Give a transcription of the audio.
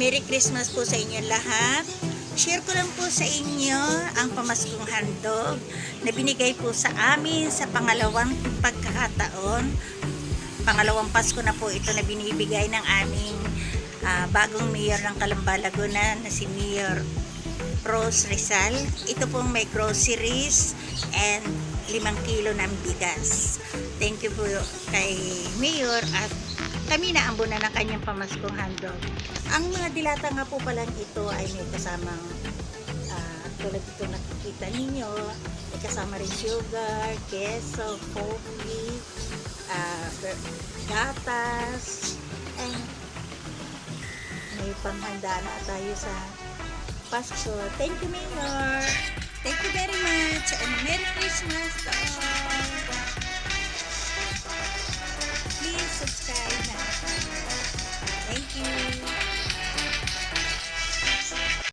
Christmas po sa inyo lahat. Share ko lang po sa inyo ang pamaskong handog na binigay po sa amin sa pangalawang pagkakataon. Pangalawang Pasko na po ito na binibigay ng aming ah, bagong mayor ng Calamba, Laguna na si Mayor Rose Rizal. Ito pong may groceries and limang kilo ng bigas. Thank you po kay Mayor at kami na ambo na ng kanyang pamaskong handog. Ang mga dilata nga po palang ito ay may kasamang ah, tulad ito nakikita ninyo, may kasama rin sugar, keso, coffee, ber- gatas, and may panghanda na tayo sa Pasko. Thank you, Mayor. Thank you very much and Merry Christmas to all. Please subscribe.